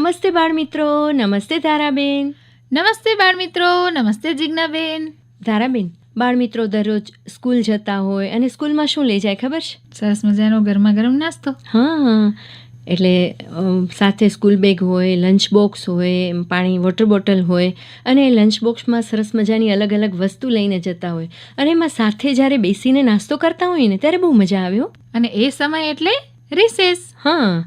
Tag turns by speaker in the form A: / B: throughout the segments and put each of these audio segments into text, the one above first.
A: નમસ્તે બાળમિત્રો નમસ્તે ધારાબેન.
B: નમસ્તે બાળમિત્રો નમસ્તે જિજ્ઞાબેન.
A: ધારાબેન બાળમિત્રો દરરોજ સ્કૂલ જતા હોય અને સ્કૂલમાં શું લઈ જાય ખબર છે?
B: સરસ મજાનો ગરમા ગરમ નાસ્તો.
A: હા હા. એટલે સાથે સ્કૂલ બેગ હોય લંચ બોક્સ હોય પાણી વોટર બોટલ હોય અને લંચ બોક્સમાં સરસ મજાની અલગ અલગ વસ્તુ લઈને જતા હોય. અને એમાં સાથે જ્યારે બેસીને નાસ્તો કરતા હોય ને ત્યારે બહુ મજા આવ્યો
B: અને એ સમય એટલે રિસેસ
A: હા.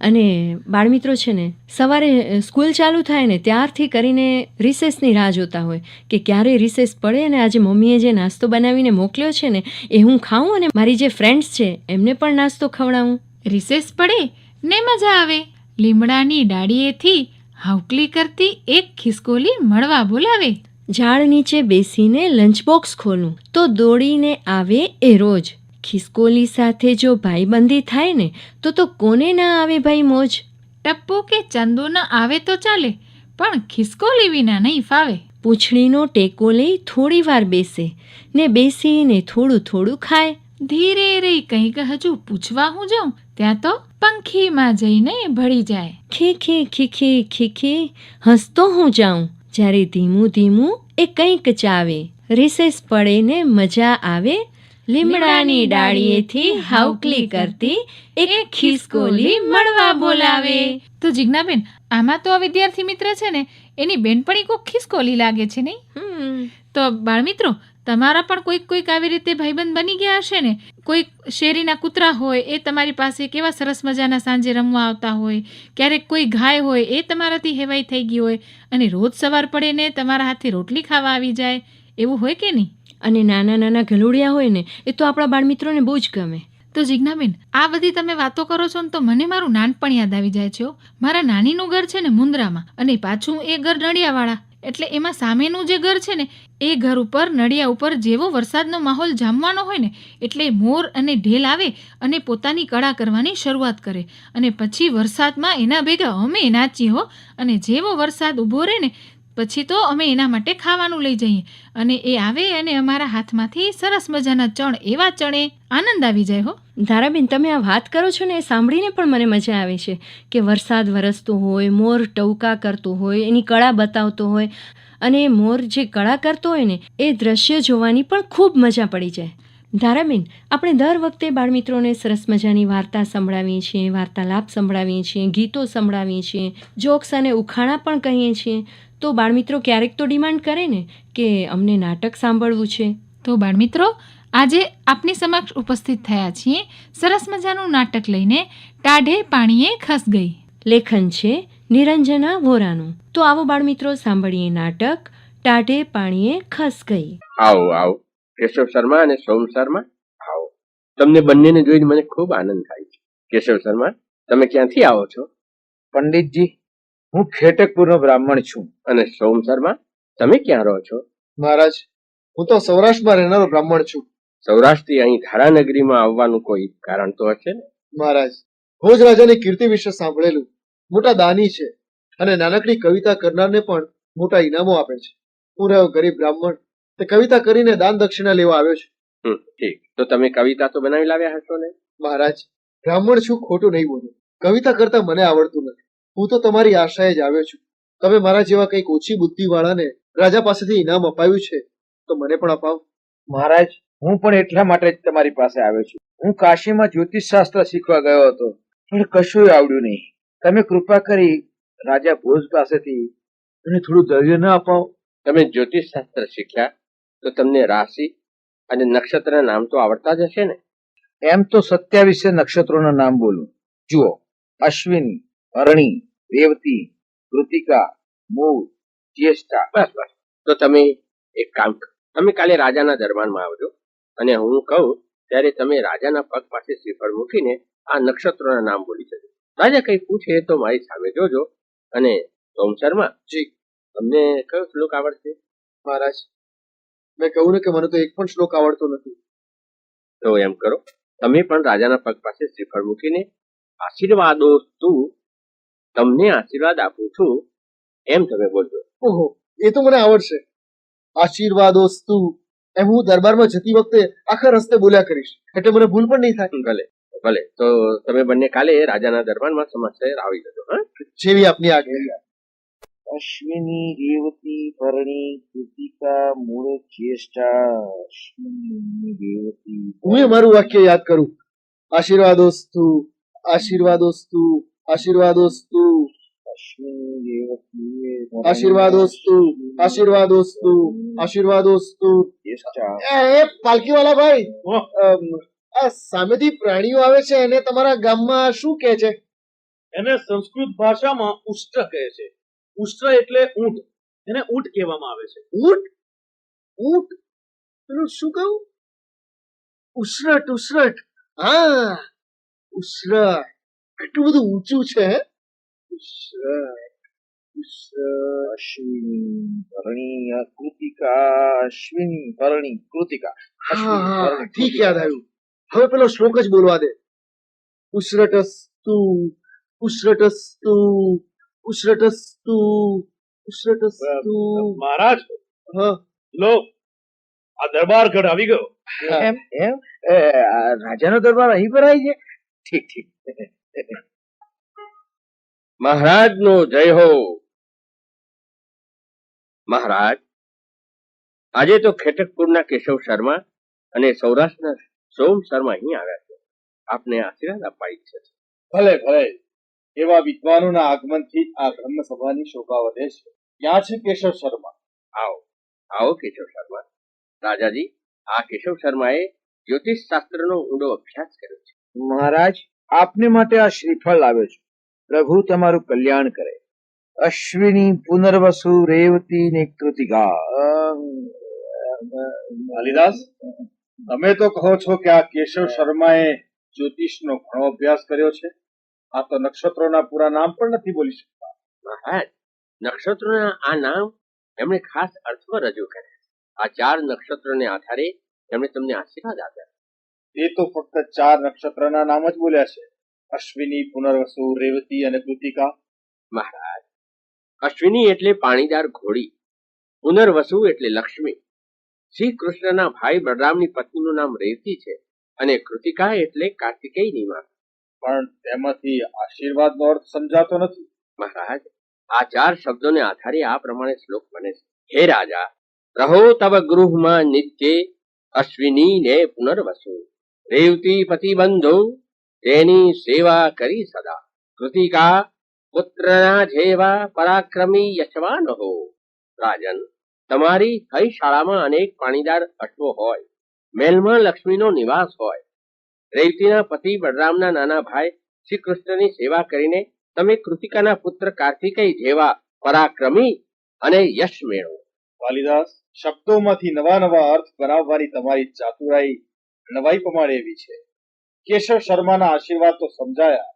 A: અને બાળમિત્રો છે ને સવારે સ્કૂલ ચાલુ થાય ને ત્યારથી કરીને રિસેસની રાહ જોતા હોય કે ક્યારે રિસેસ પડે અને આજે મમ્મીએ જે નાસ્તો બનાવીને મોકલ્યો છે ને એ હું ખાઉં અને મારી જે ફ્રેન્ડ્સ છે એમને પણ નાસ્તો ખવડાવું.
B: રિસેસ પડે ને મજા આવે. લીમડાની ડાળીએથી હાવકલી કરતી એક ખિસકોલી મળવા બોલાવે.
A: ઝાડ નીચે બેસીને લંચ બોક્સ ખોલું તો દોડીને આવે એ રોજ. ખિસકોલી સાથે જો ભાઈબંધી થાય ને તો તો કોને ના આવે ભાઈ મોજ?
B: ટપ્પુ કે ચંદુ ન આવે તો ચાલે પણ ખિસકોલી વિના નહીં ફાવે.
A: પૂંછડીનો ટેકો લઈ થોડી વાર બેસે ને બેસીને થોડું થોડું ખાય.
B: ધીરે રહી કંઈક હજુ પૂછવા હું જાઉં ત્યાં તો પંખીમાં જઈને ભળી જાય.
A: ખી ખી ખીખી ખીખી હસતો હું જાઉં જ્યારે ધીમું ધીમું એ કંઈક ચાવે. રિસેસ પડે ને મજા આવે લીમડાની ડાળીએથી હાવકલી કરતી એક ખિસકોલી મળવા બોલાવે.
B: તો જિજ્ઞાબેન આમાં તો આ વિદ્યાર્થી મિત્ર છે ને એની બેનપણી કોક ખિસકોલી લાગે છે નહીં? તો બાળમિત્રો તમારા પણ કોઈક કોઈક આવી રીતે ભાઈબંધ બની ગયા હશે ને? કોઈક શેરીના કૂતરા હોય એ તમારી પાસે કેવા સરસ મજાના સાંજે રમવા આવતા હોય ક્યારેક કોઈ ગાય હોય એ તમારાથી હેવાઈ થઈ ગઈ હોય અને રોજ સવાર પડે ને તમારા હાથે રોટલી ખાવા આવી જાય એવું હોય કે નહીં?
A: અને નાના નાના ગલુડિયા હોય ને, એ તો આપણા બાળમિત્રોને બહુ જ ગમે.
B: તો જિજ્ઞાબેન, આ બધી તમે વાતો કરો છો ને તો મને મારું નાનપણ યાદ આવી જાય છે. મારા નાનીનું ઘર છે ને મુંદ્રામાં અને પાછું એ ઘર નડિયાવાળા. એટલે એમાં સામેનું જે ઘર છે ને, એ ઘર ઉપર, નડિયા ઉપર જેવો વરસાદનો માહોલ જામવાનો હોય ને, એટલે મોર અને ઢેલ આવે અને પોતાની કળા કરવાની શરૂઆત કરે. અને પછી વરસાદમાં એના ભેગા અમે નાચીએ હો. અને જેવો વરસાદ ઊભો રહે ને પછી તો અમે એના માટે ખાવાનું લઈ જઈએ. અને એ આવે અને અમારા હાથમાંથી સરસ મજાના ચણ, એવા ચણે આનંદ આવી જાય હો.
A: ધારાબેન, તમે આ વાત કરો છો ને એ સાંભળીને પણ મને મજા આવે છે કે વરસાદ વરસતો હોય, મોર ટવકા કરતો હોય, એની કળા બતાવતો હોય. અને મોર જે કળા કરતો હોય ને, એ દ્રશ્ય જોવાની પણ ખૂબ મજા પડી જાય. ધારાબેન, આપણે દર વખતે બાળમિત્રોને સરસ મજાની વાર્તા સંભળાવીએ છીએ, વાર્તાલાપ સંભળાવીએ છીએ, ગીતો સંભળાવીએ છીએ, જોક્સ અને ઉખાણા પણ કહીએ છીએ. તો બાળમિત્રો ક્યારેક તો ડિમાન્ડ કરે ને કે અમને નાટક સાંભળવું છે?
B: તો બાળમિત્રો આજે આપની સમક્ષ ઉપસ્થિત થયા છીએ સરસ મજાનું નાટક લઈને ટાઢે પાણીએ ખસ ગઈ.
A: લેખન છે નિરંજના વોરાનું. તો આવો બાળમિત્રો સાંભળીએ નાટક ટાઢે પાણીએ ખસ ગઈ.
C: આવો આવો. કેશવ શર્મા અને સોમ શર્મા આવો. તમને બંનેને જોઈને મને ખૂબ આનંદ થાય છે. કેશવ શર્મા તમે ક્યાંથી આવો છો?
D: પંડિતજી હું ખેટકપુરનો બ્રાહ્મણ છું.
C: અને સોમ શર્મા તમે ક્યાં રહો છો?
D: મહારાજ હું તો સૌરાષ્ટ્રમાં રહેનારો બ્રાહ્મણ છું.
C: સૌરાષ્ટ્રથી અહીં ધારાનગરીમાં આવવાનું કોઈ કારણ તો હશે ને?
D: મહારાજ ભોજ રાજાની કીર્તિ વિશે સાંભળેલું મોટા દાની છે અને નાનકડી કવિતા કરનારને પણ મોટા ઇનામો આપે છે. હું રહ્યો ગરીબ બ્રાહ્મણ તે કવિતા કરીને દાન દક્ષિણા લેવા આવ્યો છું.
C: હમ, ઠીક. તો તમે કવિતા તો બનાવી લાવ્યા હશો ને?
D: મહારાજ બ્રાહ્મણ છું ખોટું નહીં બોલું. કવિતા કરતા મને આવડતું નથી. હું તો તમારી આશાએ જ આવ્યો છું. તમે મારા જેવા કંઈક ઓછી બુદ્ધિવાળાને રાજા પાસેથી ઇનામ અપાયું છે તો મને પણ અપાવ.
E: મહારાજ હું પણ એટલા માટે જ તમારી પાસે આવ્યો છું. હું કાશીમાં જ્યોતિષ શાસ્ત્ર શીખવા ગયો હતો પણ કશું આવડ્યું નહીં. તમે કૃપા કરી રાજા ભોજ પાસેથી મને થોડું ધૈર્ય ન અપાવો.
C: તમે જ્યોતિષ શાસ્ત્ર શીખ્યા તો તમને રાશિ અને નક્ષત્રના નામ તો આવડતા જ હશે ને?
E: એમ તો સત્યાવીસે નક્ષત્રોના નામ બોલું. જુઓ અશ્વિની અરણી રેવતી કૃતિકા મૂળ જ્યેષ્ઠા.
C: બસ બસ. તો તમે એક કામ કરો. તમે કાલે રાજાના દરબારમાં આવજો અને હું કહું ત્યારે તમે રાજાના પગ પાસે શ્રીફળ મૂકીને આ નક્ષત્રોના નામ બોલી જજો. રાજા કઈ પૂછે તો મારી સામે જોજો અને સોમ શર્મા
D: જી.
C: તમને કયો શ્લોક આવડશે?
D: મહારાજ મેં કહ્યું ને કે મને તો એક પણ શ્લોક આવડતો નથી.
C: તો એમ કરો. તમે પણ રાજાના પગ પાસે શ્રીફળ મૂકીને આશીર્વાદો તું તમને આશીર્વાદ આપું છું. એમ તમે બોલજો.
D: ઓહો એ તો મને આવડશે. આશીર્વાદોસ્તુ એમ હું દરબારમાં જતી વખતે આખા રસ્તે બોલ્યા કરીશ. એટલે મને ભૂલ પણ નહીં થાય.
C: ભલે ભલે. તો તમે બંને કાલે રાજાના દરબારમાં સમાચાર આવી જજો હા?
D: જેવી આપની આજ્ઞા.
E: અશ્વિની રેવતી પરણી કૃતિકા મૂળ ચેષ્ટા અશ્વિની રેવતી
D: હું મારું વાક્ય યાદ કરું. આશીર્વાદોસ્તુ આશીર્વાદોસ્તુ આશીર્વાદોસ્તુ આશીર્વાદોસ્તુ આશીર્વાદોસ્તુ આશીર્વાદોસ્તુ એ પાલકી વાલા ભાઈ આ સામેથી પ્રાણીઓ આવે છે એને તમારા ગામમાં શું કહે છે?
F: એને સંસ્કૃત ભાષામાં ઉષ્ટ્ર કહે છે. ઉષ્ટ્ર એટલે ઊંટ. એને ઊંટ કહેવામાં આવે છે.
D: ઊંટ? ઊંટ? પેલું શું કહું? ઉસરટ ઉસરટ હા ઉસરટ કેટલું બધું ઊંચું છે?
E: અશ્વિની પરણી કૃતિકા અશ્વિની પરણી કૃતિકા.
D: હા હા ઠીક યાદ આવ્યું. હવે પેલો શ્લોક જ બોલવા દે. ઉસરટસ્તુ ઉસરટસ્તુ ઉસરટસ્તુ ઉસરટસ્તુ
F: મહારાજ?
D: હા.
F: લો આ દરબારગઢ આવી ગયો.
E: એમ? એમ? રાજાનો દરબાર અહીં પર આવી છે? ઠીક ઠીક.
C: મહારાજનો જય હો. મહારાજ આજે તો ખેટકપુરના કેશવ શર્મા અને સૌરાષ્ટ્રના સોમ શર્મા અહીં આવ્યા છે. આપને આશીર્વાદ આપવા ઈચ્છે છે.
F: ભલે ભલે. એવા વિદ્વાનોના આગમનથી આ બ્રહ્મ સભાની શોભા વધે છે. ક્યાં છે કેશવ શર્મા?
C: આવો આવો કેશવ શર્મા. રાજાજી આ કેશવ શર્માએ જ્યોતિષ શાસ્ત્રનો ઊંડો અભ્યાસ કર્યો છે.
E: મહારાજ આપને માટે આ શ્રીફળ લાવે છું. પ્રભુ તમારું કલ્યાણ કરે. અશ્વિની પુનર્વસુ રેવતી ને કૃતિકા
F: કાલિદાસ તમે તો કહો છો કે આ કેશવ શર્માએ જ્યોતિષનો ઘણો અભ્યાસ કર્યો છે. આ તો નક્ષત્રોના પૂરા નામ પણ નથી બોલી શકતા.
C: મહારાજ નક્ષત્રોના આ નામ એમણે ખાસ અર્થમાં રજૂ કર્યા આ ચાર નક્ષત્રોને આધારે એમણે તમને આશીર્વાદ આપ્યા
F: એ તો ફક્ત ચાર નક્ષત્રના નામ જ બોલ્યા છે. અશ્વિની, પુનર્વસુ, રેવતી અને કૃતિકા.
C: મહારાજ, અશ્વિની એટલે પાણીદાર ઘોડી, પુનર્વસુ એટલે લક્ષ્મી. શ્રી કૃષ્ણના ભાઈ બળરામની પત્નીનું નામ રેવતી છે અને કૃતિકા એટલે કાર્તિકેયની માં
F: પણ તેમાંથી આશીર્વાદનો અર્થ સમજાતો નથી.
C: મહારાજ, આ ચાર શબ્દોને આધારે આ પ્રમાણે શ્લોક બને છે. હે રાજા, રહો તવ ગૃહમાં નિત્ય અશ્વિની ને પુનર્વસુ. રેવતી પતિ બંધુ તેની સેવા કરી સદા કૃતિકા પુત્રના જેવા પરાક્રમી યશવાન હો રાજન તમારી હઈ શાળામાં અનેક પાણીદાર અશ્વો હોય મહેલમાં લક્ષ્મીનો નિવાસ હોય રેવતીના પતિ બળરામના નાના ભાઈ શ્રી કૃષ્ણની સેવા કરીને તમે કૃતિકાના પુત્ર કાર્તિકેય જેવા પરાક્રમી અને યશ મેળવો
F: વાલીદાસ શબ્દોમાંથી નવા નવા અર્થ બનાવવાની તમારી ચાતુરાઈ નવાઈ પ્રમાણે એવી છે. કેશવ શર્માના આશીર્વાદ તો સમજાયા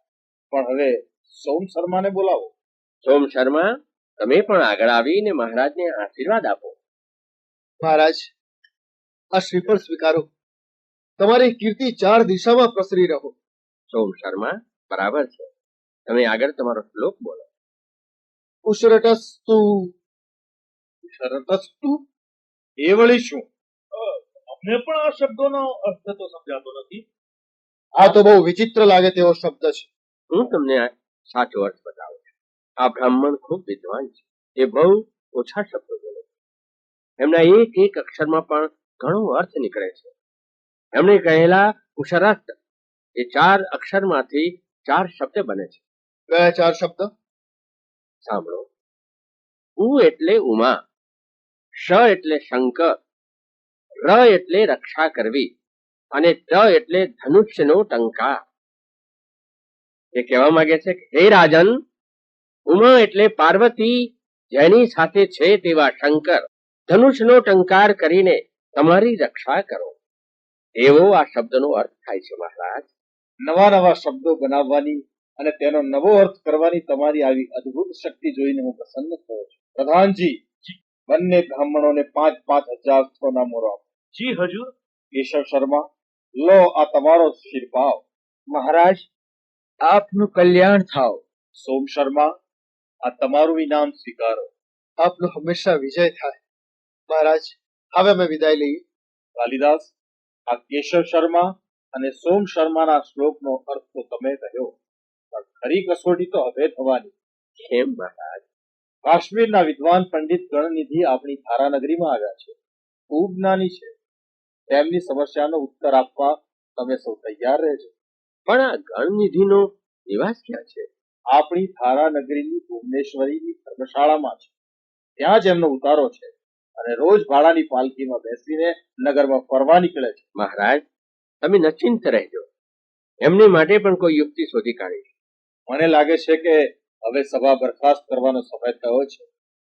F: પણ હવે સોમ શર્માને બોલાવો.
C: સોમ શર્મા તમે પણ આગળ આવીને મહારાજને આશીર્વાદ આપો.
D: મહારાજ આ શ્રીફળ સ્વીકારો. તમારી કીર્તિ ચાર દિશામાં પ્રસરી રહો.
C: સોમ શર્મા બરાબર છે. તમે આગળ તમારો શ્લોક બોલો.
D: ઉસરટસ્તુ
F: શરતસ્તુ એ વળી શું? અમને પણ આ શબ્દોનો અર્થ તો સમજાતો નથી.
D: આ તો બહુ વિચિત્ર લાગે તેવો શબ્દ છે.
C: હું તમને સાચો અર્થ બતાવું છું. આ બ્રાહ્મણ ખૂબ વિદ્વાન છે. એ બહુ ઓછા શબ્દો બોલે છે. એમના એક એક અક્ષરમાં પણ ઘણો અર્થ નીકળે છે. એમણે કહેલા ઉષરસ્ત એ ચાર અક્ષરમાંથી ચાર શબ્દ બને છે.
D: કયા ચાર શબ્દ?
C: સાંભળો. ઉ એટલે ઉમા શ એટલે શંકર ર એટલે રક્ષા કરવી અને ટ એટલે ધનુષ્યનો ટંકાર. એ કહેવા માંગે છે હે રાજન, ઉમા એટલે પાર્વતી, જેની સાથે છે તેવા શંકર. ધનુષનો ટંકાર કરીને તમારી રક્ષા કરો. એવો આ શબ્દનો અર્થ થાય છે મહારાજ.
F: નવા નવા શબ્દો બનાવવાની અને તેનો નવો અર્થ કરવાની તમારી આવી અદ્ભુત શક્તિ જોઈને હું પ્રસન્ન થયો છું. પ્રધાનજી, બંને બ્રાહ્મણોને પાંચ પાંચ હજાર સોના મોરો આપો. જી હજુર. કેશવ શર્મા લો આ તમારો શિરભાવ.
E: મહારાજ આપનું કલ્યાણ થાવ.
F: સોમ શર્મા આ તમારું ઇનામ સ્વીકારો.
D: આપનો હંમેશા વિજય થાય. મહારાજ હવે અમે વિદાય લઈએ.
F: કાલિદાસ આ કેશવ શર્મા અને સોમ શર્માના શ્લોકનો અર્થ તો તમે કહ્યો. પણ ખરી કસોટી તો હવે થવાની.
C: કેમ મહારાજ?
F: કાશ્મીરના વિદ્વાન પંડિત ગણનિધિ આપણી ધારાનગરીમાં આવ્યા છે. ખૂબ જ્ઞાની છે. તેમની સમસ્યાનો ઉત્તર આપવા તમે સૌ તૈયાર રહેજો.
C: પણ આ ગણનિધિનો નિવાસ ક્યાં છે?
F: આપણી ધારાનગરીની ભુવનેશ્વરીની ધર્મશાળામાં છે. ત્યાં જ એમનો ઉતારો છે અને રોજ ભાડાની પાલકીમાં બેસીને નગરમાં ફરવા નીકળે છે.
C: મહારાજ તમે નિશ્ચિંત રહેજો. એમની માટે પણ કોઈ યુક્તિ શોધી કાઢીશ.
F: મને લાગે છે કે હવે સભા બરખાસ્ત કરવાનો સમય થયો છે.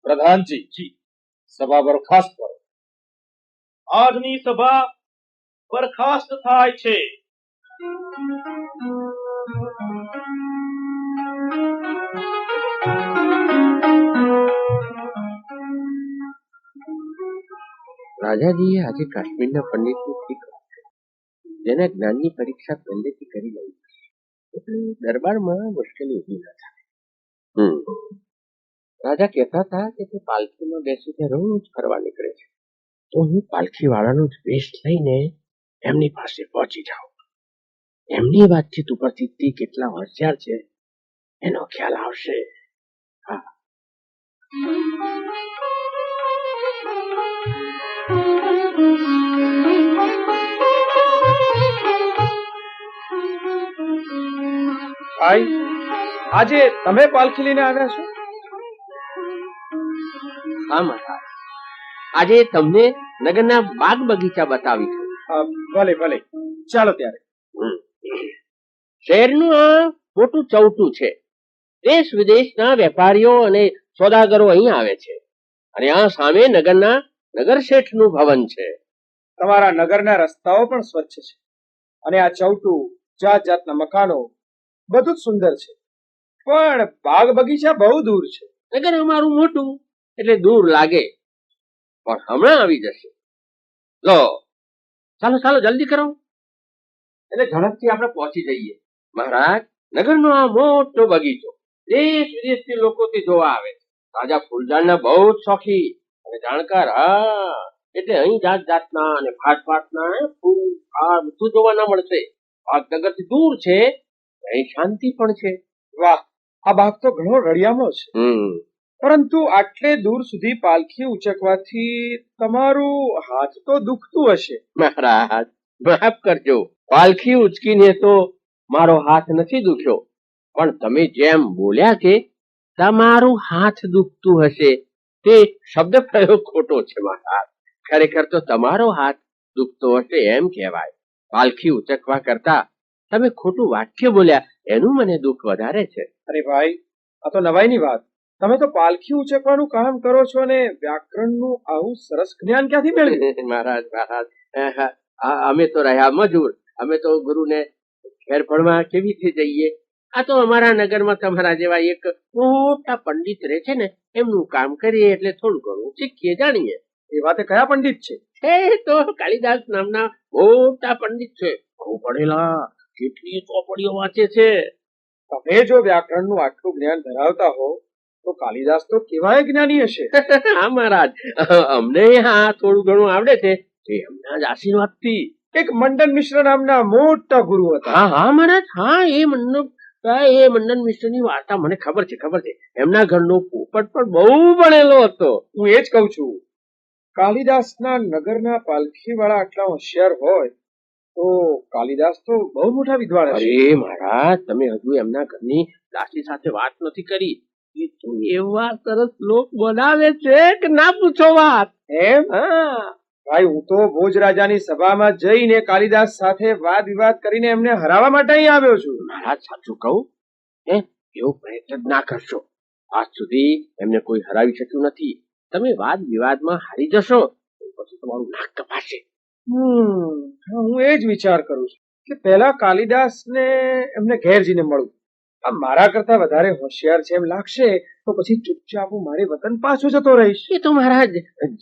F: પ્રધાનજી જી સભા બરખાસ્ત કરો. આજની સભા બરખાસ્ત થાય છે.
C: રાજાજીએ આજે કાશ્મીરના પંડિતની ઠીક. જેના જ્ઞાનની પરીક્ષા પહેલેથી કરી લઈ એટલે દરબારમાં મુશ્કેલી ઊભી ન થાય. રાજા કહેતા હતા કે તે પાલખીમાં બેસીને રોજ ફરવા નીકળે છે. તો હું પાલખી વાળાનો જ વેશ લઈને એમની પાસે પહોંચી જાઉં. એમની વાતચીત ઉપરથી તે કેટલા હોશિયાર છે એનો ખ્યાલ આવશે.
E: ભાઈ આજે તમે પાલખી લઈને આવ્યા છો?
C: હા મહારાજ. આજે તમને નગરના બાગ બગીચા બતાવી
E: ભલે ભલે. ચાલો ત્યારે.
C: શહેરનું આ મોટું ચૌટું છે. દેશ વિદેશના વેપારીઓ અને સોદાગરો અહીં આવે છે. અને આ સામે નગરના નગર શેઠનું ભવન છે.
E: તમારા નગરના રસ્તાઓ પણ સ્વચ્છ છે. અને આ ચૌટું જાત જાતના મકાનો બધું જ સુંદર છે. પણ બાગ બગીચા બહુ દૂર છે.
C: નગર અમારું મોટું એટલે દૂર લાગે. પણ હમણાં આવી જશે. લો, ચાલો ચાલો, જલ્દી કરો. એટલે ઝડપથી આપણે પહોંચી જઈએ. મહારાજ, નગરનો આ મોટો બગીચો દેશ વિદેશથી લોકો જોવા આવે તાજા ફૂલઝાડના બહુ જ શોખી અને જાણકાર, હા, એટલે અહીં જાત જાતના અને ભાત ભાતના ફૂલ, ફાળ બધું જોવા ના મળશે. ભાગનગરથી દૂર છે, અહીં શાંતિ પણ છે.
E: વાહ, આ બાગ તો ઘણો રળિયામો છે.
C: હમ.
E: પરંતુ આટલે દૂર સુધી પાલખી ઉચકવાથી તમારું હાથ તો દુખતું હશે.
C: મહારાજ માફ કરજો. પાલખી ઉચકીને તો મારો હાથ નથી દુખ્યો. પણ તમે જેમ બોલ્યા કે તમારું હાથ દુખતું હશે તે શબ્દ પ્રયોગ ખોટો છે મહારાજ. ખરેખર તો તમારો હાથ દુખતો હશે એમ કહેવાય. પાલખી ઉચકવા કરતા તમે ખોટું વાક્ય બોલ્યા એનું મને દુઃખ વધારે છે.
E: અરે ભાઈ આ તો નવાઈની વાત. તમે તો પાલખી ઉચકવાનું કામ કરો છો અને વ્યાકરણનું આવું સરસ જ્ઞાન ક્યાંથી મેળવ્યું
C: મહારાજ મહારાજ. અમે તો રહ્યા મજૂર. અમે તો ગુરુને ઘેર ભણવા કેવી રીતે જઈએ? આ તો અમારા નગરમાં તમારા જેવા એક મોટા પંડિત રહે છે ને એમનું કામ કરીએ એટલે થોડું ઘણું શીખીએ જાણીએ.
E: એ વાતે કયા પંડિત છે?
C: એ તો કાલિદાસ નામના મોટા પંડિત છે. બહુ ભણેલા કેટલી ચોપડીઓ વાંચે છે.
E: તમે જો વ્યાકરણનું આટલું જ્ઞાન ધરાવતા હો તો કાલિદાસ તો કેવાય જ્ઞાની હશે.
C: હા મહારાજ. અમને હા થોડું ઘણું આવડે છે. એમના જ આશીર્વાદથી.
E: એક મંડન મિશ્ર નામના મોટા ગુરુ હતા.
C: હા હા મહારાજ. હા એ મંડન એ મંડન મિશ્રની વાર્તા મને ખબર છે ખબર છે. એમના ઘરનો પોપટ પણ બહુ ભણેલો હતો.
E: હું એ જ કહું છું. કાલિદાસના નગરના પાલખી વાળા આટલા હોશિયાર હોય તો કાલિદાસ તો બહુ મોટા વિદ્વાન હશે
C: અરે મહારાજ તમે હજુ એમના ઘરની દાસી સાથે વાત નથી કરી. તો એવા સરસ લોક બનાવે છે કે ના પૂછો વાત.
E: એમ?
C: હા.
E: ભાઈ હું તો ભોજ રાજાની સભામાં જઈને કાલિદાસ સાથે વાદ વિવાદ કરીને એમને હરાવવા માટે અહીં આવ્યો છું.
C: મહારાજ સાચું કહું? હે? એવો પ્રયત્ન ના કરશો. આજ સુધી એમને કોઈ હરાવી શક્યું નથી. તમે વાદ વિવાદમાં હારી જશો તો પછી તમારું નાક કપાશે.
E: હું એ જ વિચાર કરું છું કે પહેલા કાલિદાસને એમને ઘેર જઈને મળું આ મારા કરતા વધારે હોશિયાર છે એમ લાગશે તો પછી ચૂપચાપ હું મારે વતન પાછો જતો રહીશ.
C: એ તો મહારાજ.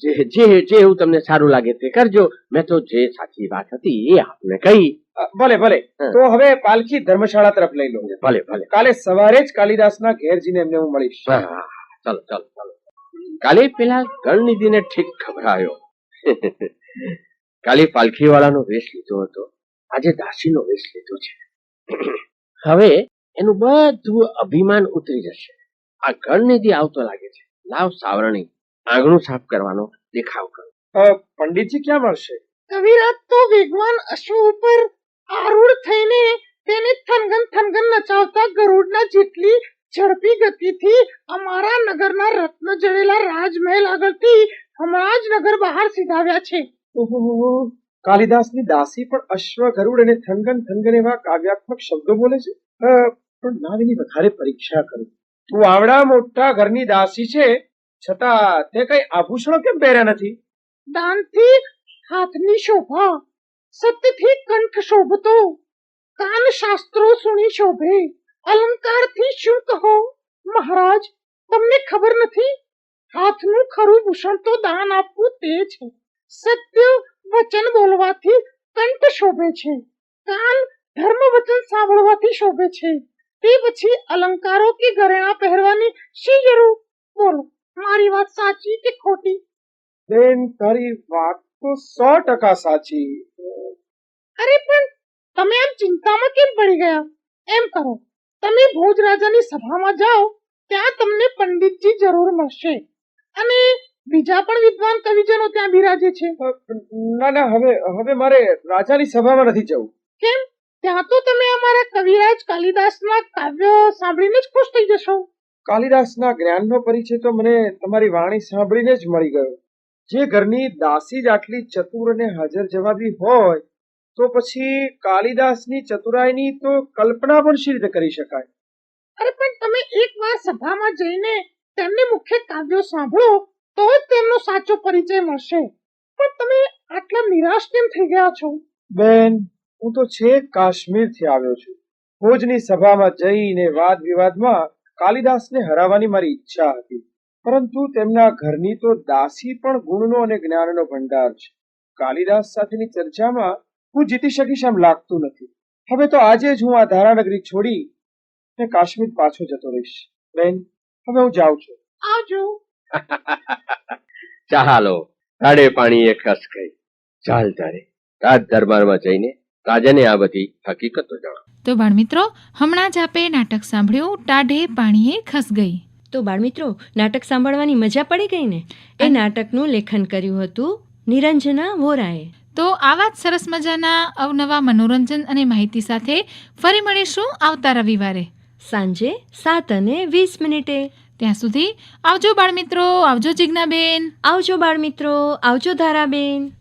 C: જે જે જે એવું તમને સારું લાગે તે કરજો. મેં તો જે સાચી વાત હતી એ આપને કહી.
E: ભલે ભલે. તો હવે પાલખી ધર્મશાળા તરફ લઈ લો
C: ભલે ભલે.
E: કાલે સવારે જ કાલિદાસના ઘેર જઈને એમને હું મળીશ.
C: હા, ચલો ચલો ચાલો ચાલો ચાલો. કાલે પેલા ગણનિધિને ઠીક ખબરાયો કાલે પાલખી વાળાનો વેશ લીધો હતો. આજે દાસીનો વેશ લીધો છે. હવે એનું બધું અભિમાન ઉતરી જશે. આ ગણનિધિ આવતો લાગે છે લાવ સાવરણી આંગણું સાફ કરવાનો દેખાવ કરો.
E: પંડિતજી ક્યાં મળશે?
G: કવિરાજ તો વેગવાન અશ્વ ઉપર આરૂઢ થઈને તેને થનગન થનગન નચાવતા ગરુડના જેટલી ઝડપી ગતિથી અમારા નગરના રત્ન જડેલા રાજમહેલ આગળથી હમણાં જ નગર બહાર સીધાવ્યા છે.
E: કાલિદાસની દાસી પણ અશ્વ ગરુડ અને થનગન થનગન એવા કાવ્યાત્મક શબ્દો બોલે છે? અ, પણ નાવીની વધારે પરીક્ષા કરું. તું આવડા મોટા ઘરની દાસી છે છતાં તે કઈ આભૂષણો કેમ પહેર્યા નથી?
G: દાનથી હાથની શોભા સત્યથી કંઠ શોભતો કાન શાસ્ત્રો સુણી શોભે અલંકારથી શું કહો? મહારાજ તમને ખબર નથી? હાથનું ખરું ભૂષણ તો દાન આપવું તે છે. સત્ય વચન બોલવાથી કંઠ શોભે છે. કાન ધર્મ વચન સાંભળવાથી શોભે છે. તે પછી અલંકારો કે ઘરેણા પહેરવાની શી જરૂર? બોલો મારી વાત સાચી કે ખોટી?
E: બેન તારી વાત તો સો ટકા સાચી.
G: અરે પણ તમે આમ ચિંતામાં કેમ પડી ગયા? એમ કરો તમે ભોજ રાજાની સભામાં જાઓ ત્યાં તમને પંડિતજી જરૂર મળશે. અને બીજા પણ વિદ્વાન કવિજનો ત્યાં બિરાજે છે.
E: ના ના હવે હવે મારે રાજાની સભામાં નથી જવું.
G: કેમ? ત્યાં તો તમે અમારા કવિરાજ કાલિદાસના કાવ્ય સાંભળીને જ ખુશ થઈ જશો.
E: કાલિદાસના જ્ઞાનનો પરિચય તો મને તમારી વાણી સાંભળીને જ મળી ગયો. જે ઘરની દાસી જ આટલી ચતુર અને હાજર જવાબી હોય તો પછી કાલિદાસની ચતુરાઈની તો કલ્પના પણ શી રીતે કરી શકાય?
G: અરે પણ તમે એકવાર સભામાં જઈને તેમને મુખ્ય કાવ્યો સાંભળો તો જ તેમનો સાચો પરિચય મળશે. પણ તમે આટલા નિરાશ કેમ થઈ ગયા છો?
E: બેન હું તો છેક કાશ્મીરથી આવ્યો છું. ભોજની સભામાં જઈને વાદ વિવાદમાં કાલિદાસને હરાવવાની મારી ઈચ્છા હતી. પરંતુ તેમના ઘરની તો દાસી પણ ગુણનો અને જ્ઞાનનો ભંડાર છે. કાલિદાસ સાથેની ચર્ચામાં હું જીતી શકીશ એમ લાગતું નથી. હવે તો આજે જ હું આ ધારાનગરી છોડી ને કાશ્મીર પાછો જતો રહીશ. બેન હવે હું જાઉં છું.
G: આવજો.
C: ચાલો તાડે પાણી એ ખસ ગઈ ચાલ તારે રાજ દરબારમાં જઈને રાજાને આ બધી હકીકતો જણાવ.
B: તો બાળમિત્રો હમણાં જ આપે નાટક સાંભળ્યું ટાઢે પાણીએ ખસ ગઈ.
A: તો બાળમિત્રો નાટક સાંભળવાની મજા પડી ગઈ ને? એ નાટકનું લેખન કર્યું હતું નિરંજના વોરાએ.
B: તો આવા જ સરસ મજાના અવનવા મનોરંજન અને માહિતી સાથે ફરી મળીશું આવતા રવિવારે.
A: સાંજે સાત અને વીસ મિનિટે.
B: ત્યાં સુધી આવજો બાળમિત્રો આવજો જિજ્ઞાબેન.
A: આવજો બાળમિત્રો આવજો ધારાબેન.